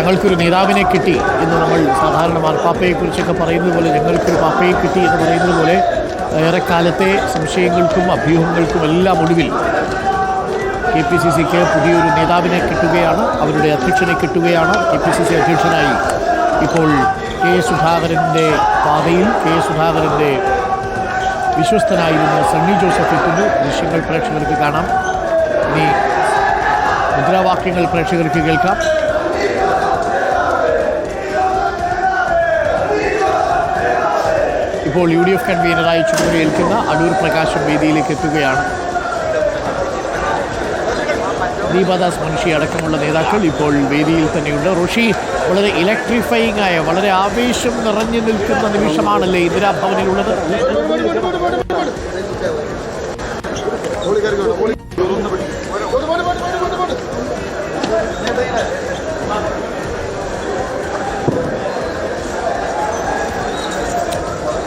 തങ്ങൾക്കൊരു നേതാവിനെ കിട്ടി എന്ന് നമ്മൾ സാധാരണ മാർപ്പാപ്പയെക്കുറിച്ചൊക്കെ പറയുന്നത് പോലെ ഞങ്ങൾക്കൊരു പാപ്പയെ കിട്ടി എന്ന് പറയുന്നത് പോലെ ഏറെക്കാലത്തെ സംശയങ്ങൾക്കും അഭ്യൂഹങ്ങൾക്കും എല്ലാം ഒടുവിൽ കെ പി സി സിക്ക് പുതിയൊരു നേതാവിനെ കിട്ടുകയാണ് അവരുടെ അധ്യക്ഷനെ കിട്ടുകയാണ്. കെ പി സി സി അധ്യക്ഷനായി ഇപ്പോൾ കെ സുധാകരന്റെ പാതയിൽ കെ സുധാകരന്റെ വിശ്വസ്തനായിരുന്ന സണ്ണി ജോസഫ് എത്തുന്നു. ദൃശ്യങ്ങൾ പ്രേക്ഷകർക്ക് കാണാം. ഇനി മുദ്രാവാക്യങ്ങൾ പ്രേക്ഷകർക്ക് കേൾക്കാം. ഇപ്പോൾ യു ഡി എഫ് കൺവീനറായി ചുമതലയേൽക്കുന്ന അടൂർ പ്രകാശം വേദിയിലേക്ക് എത്തുകയാണ്. ദീപദാസ് മുൻഷി അടക്കമുള്ള നേതാക്കൾ ഇപ്പോൾ വേദിയിൽ തന്നെയുണ്ട്. ഋഷി വളരെ ഇലക്ട്രിഫയിങ് ആയ വളരെ ആവേശം നിറഞ്ഞു നിൽക്കുന്ന നിമിഷമാണല്ലേ ഇന്ദിരാഭവനിലുള്ളത്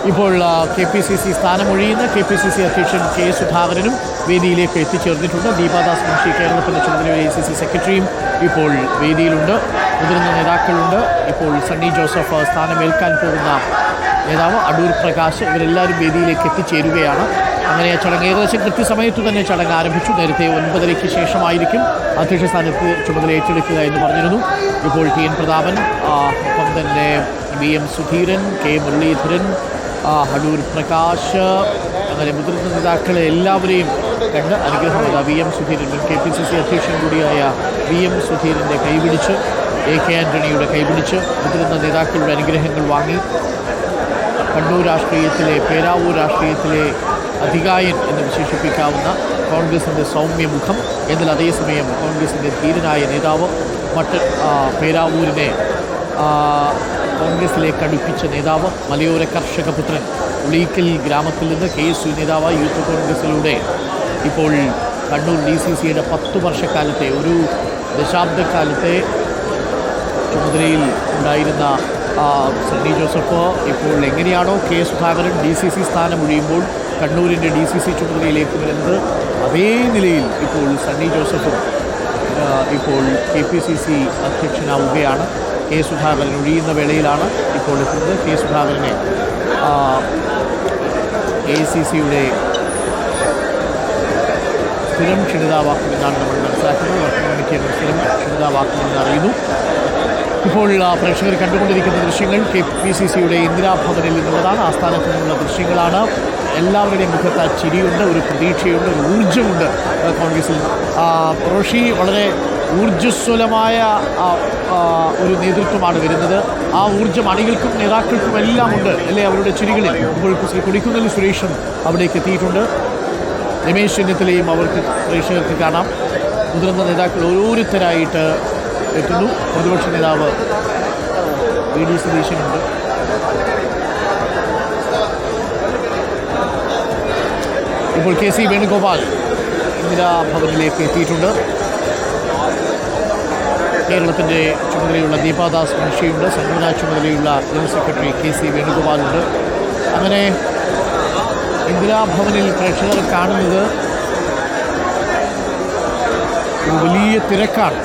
ഇപ്പോൾ കെ പി സി സി സ്ഥാനമൊഴിയുന്ന കെ പി സി സി അധ്യക്ഷൻ കെ സുധാകരനും വേദിയിലേക്ക് എത്തിച്ചേർന്നിട്ടുണ്ട്. ദീപാദാസ് മുൻഷി കേരളത്തിന്റെ ചുമതലയുള്ള എ സി സി സെക്രട്ടറിയും ഇപ്പോൾ വേദിയിലുണ്ട്. മുതിർന്ന നേതാക്കളുണ്ട്. ഇപ്പോൾ സണ്ണി ജോസഫ് സ്ഥാനമേൽക്കാൻ പോകുന്ന നേതാവ് അടൂർ പ്രകാശ് ഇവരെല്ലാവരും വേദിയിലേക്ക് എത്തിച്ചേരുകയാണ്. അങ്ങനെ ആ ചടങ്ങ് ഏകദേശം കൃത്യസമയത്ത് തന്നെ ചടങ്ങ് ആരംഭിച്ചു. നേരത്തെ ഒൻപതരയ്ക്ക് ശേഷമായിരിക്കും അധ്യക്ഷ സ്ഥാനത്ത് ചുമതല ഏറ്റെടുക്കുക എന്ന് പറഞ്ഞിരുന്നു. ഇപ്പോൾ ടി എൻ പ്രതാപൻ ഒപ്പം തന്നെ V M Sudheeran K Muraleedharan Adoor Prakash അങ്ങനെ മുതിർന്ന നേതാക്കളെ എല്ലാവരെയും കണ്ട് അനുഗ്രഹം വി എം സുധീരൻ മുൻ കെ പി സി സി അധ്യക്ഷൻ കൂടിയായ വി എം സുധീരന്റെ കൈപിടിച്ച് എ കെ ആന്റണിയുടെ കൈപിടിച്ച് മുതിർന്ന നേതാക്കളുടെ അനുഗ്രഹങ്ങൾ വാങ്ങി. കണ്ണൂർ രാഷ്ട്രീയത്തിലെ പേരാവൂർ രാഷ്ട്രീയത്തിലെ അധികായൻ എന്ന് വിശേഷിപ്പിക്കാവുന്ന കോൺഗ്രസിന്റെ സൗമ്യമുഖം എന്നാൽ അതേസമയം കോൺഗ്രസിന്റെ ധീരനായ നേതാവ് മറ്റ് ആ, പേരാവൂരിനെ ആ, കോൺഗ്രസിലേക്ക് അടുപ്പിച്ച നേതാവ് മലയോര കർഷക പുത്രൻ. ഉളീക്കൽ ഗ്രാമത്തിൽ നിന്ന് കെ എസ് യു നേതാവ് യൂത്ത് കോൺഗ്രസിലൂടെ. ഇപ്പോൾ കണ്ണൂർ ഡി സി സിയുടെ പത്തു വർഷക്കാലത്തെ ഒരു ദശാബ്ദക്കാലത്തെ ചുമതലയിൽ ഉണ്ടായിരുന്ന സണ്ണി ജോസഫ് ഇപ്പോൾ എങ്ങനെയാണോ K Sudhakaran D C C സ്ഥാനം ഒഴിയുമ്പോൾ കണ്ണൂരിന്റെ ഡി സി സി ചുമതലയിലേക്ക് വരുന്നത്? അതേ നിലയിൽ ഇപ്പോൾ സണ്ണി ജോസഫും ഇപ്പോൾ കെ പി സി സി അധ്യക്ഷനാവുകയാണ്. കെ സുധാകരൻ ഒഴിയുന്ന വേളയിലാണ് ഇപ്പോൾ എത്തുന്നത്. കെ സുധാകരനെ എ സി സിയുടെ സ്ഥിരം ക്ഷണിതാവാക്കുമെന്നാണ് നമ്മൾ മനസ്സിലാക്കുന്നത്. കമ്മിറ്റിയുടെ സ്ഥിരം ക്ഷണിതാവാക്കുമെന്ന് അറിയുന്നു. ഇപ്പോൾ പ്രേക്ഷകർ കണ്ടുകൊണ്ടിരിക്കുന്ന ദൃശ്യങ്ങൾ കെ പി സി സിയുടെ ഇന്ദിരാഭവനിൽ നിന്നുള്ളതാണ്. ആസ്ഥാനത്ത് നിന്നുള്ള ദൃശ്യങ്ങളാണ്. എല്ലാവരുടെയും മുഖത്ത് ആ ചിരിയുണ്ട് ഒരു പ്രതീക്ഷയുണ്ട് ഒരു ഊർജമുണ്ട്. കോൺഗ്രസിൽ റോഷി വളരെ ഊർജസ്വലമായ ഒരു നേതൃത്വമാണ് വരുന്നത്. ആ ഊർജം അണികൾക്കും നേതാക്കൾക്കും എല്ലാം ഉണ്ട് അല്ലേ അവരുടെ ചിരികളിൽ ഇപ്പോൾ ശ്രീ കൊടിക്കുന്നിൽ സുരേഷും അവിടേക്ക് എത്തിയിട്ടുണ്ട്. രമേശ് ചെന്നിത്തലയും അവർക്ക് പ്രേക്ഷകർക്ക് കാണാം. മുതിർന്ന നേതാക്കൾ ഓരോരുത്തരായിട്ട് എത്തുന്നു. പ്രതിപക്ഷ നേതാവ് വി ഡി സതീശനുണ്ട് ഇപ്പോൾ കെ സി വേണുഗോപാൽ ഇന്ദിരാ ഭവനിലേക്ക് എത്തിയിട്ടുണ്ട്. കേരളത്തിന്റെ ചുമതലയുള്ള ദീപാദാസ് മുൻഷിയുണ്ട്. സംഘടനാ ചുമതലയുള്ള ജനറൽ സെക്രട്ടറി കെ സി വേണുഗോപാലുണ്ട്. അങ്ങനെ ഇന്ദിരാഭവനിൽ പ്രേക്ഷകർ കാണുന്നത് ഒരു വലിയ തിരക്കാണ്.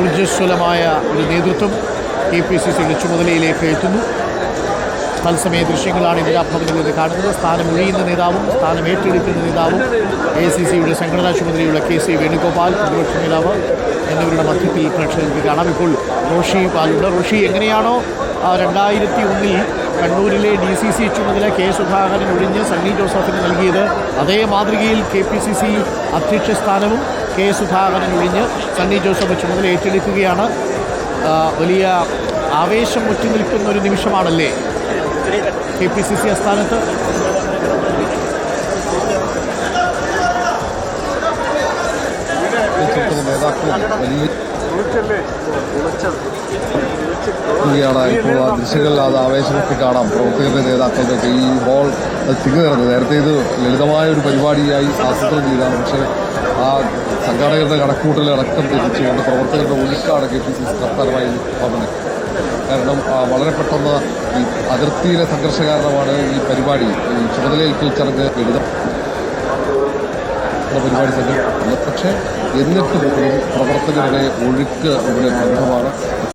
ഊർജസ്വലമായ ഒരു നേതൃത്വം കെ പി സി സിയുടെ ചുമതലയിലേക്ക് എത്തുന്നു. തത്സമയ ദൃശ്യങ്ങളാണ് ഇന്ദിരാഭവനിൽ നിന്ന് കാണുന്നത്. സ്ഥാനം ഒഴിയുന്ന നേതാവും സ്ഥാനം ഏറ്റെടുക്കുന്ന നേതാവും എ സി സിയുടെ സംഘടനാ ചുമതലയുള്ള കെ സി വേണുഗോപാൽ പ്രതിപക്ഷ നേതാവ് എന്നിവരുടെ മധ്യത്തിൽ പ്രേക്ഷകർക്ക് കാണാം. ഇപ്പോൾ റോഷി പാലുണ്ട്. റോഷി എങ്ങനെയാണോ രണ്ടായിരത്തി ഒന്നിൽ കണ്ണൂരിലെ ഡി സി സി ചുമതല കെ സുധാകരൻ ഒഴിഞ്ഞ് സണ്ണി ജോസഫിന് നൽകിയത് അതേ മാതൃകയിൽ കെ പി സി സി അധ്യക്ഷ സ്ഥാനവും കെ സുധാകരൻ ഒഴിഞ്ഞ് സണ്ണി ജോസഫ് ചുമതല ഏറ്റെടുക്കുകയാണ്. വലിയ ആവേശം ഒറ്റ നിൽക്കുന്ന ഒരു നിമിഷമാണല്ലേ? കെ പി ആസ്ഥാനത്ത് ഇപ്പോൾ ആ ദൃശ്യങ്ങളിൽ അത് ആവേശമൊക്കെ കാണാം പ്രവർത്തകരുടെ നേതാക്കളുടെയൊക്കെ ഈ ഹോൾ അത് തിങ്ങുന്നത് നേരത്തെ ഇത് ലളിതമായ ഒരു പരിപാടിയായി ആസൂത്രണം ചെയ്താണ്. പക്ഷേ ആ സംഘാടകരുടെ കണക്കൂട്ടലടക്കം തിരിച്ചുകൊണ്ട് പ്രവർത്തകരുടെ ഒഴുക്കാണ് കെ പി സി സി സംസ്ഥാനമായി കാരണം വളരെ പെട്ടെന്ന് ഈ അതിർത്തിയിലെ സംഘർഷ കാരണമാണ് ഈ പരിപാടി ഈ ചുമതലയേൽക്കൽ ചടങ്ങ് നടക്കുന്ന പരിപാടി സംഘടിപ്പിക്കുന്നത് പക്ഷേ എന്നിട്ട് പ്രവർത്തകരുടെ ഒഴുക്ക് ഇവിടെ പ്രകടമാണ്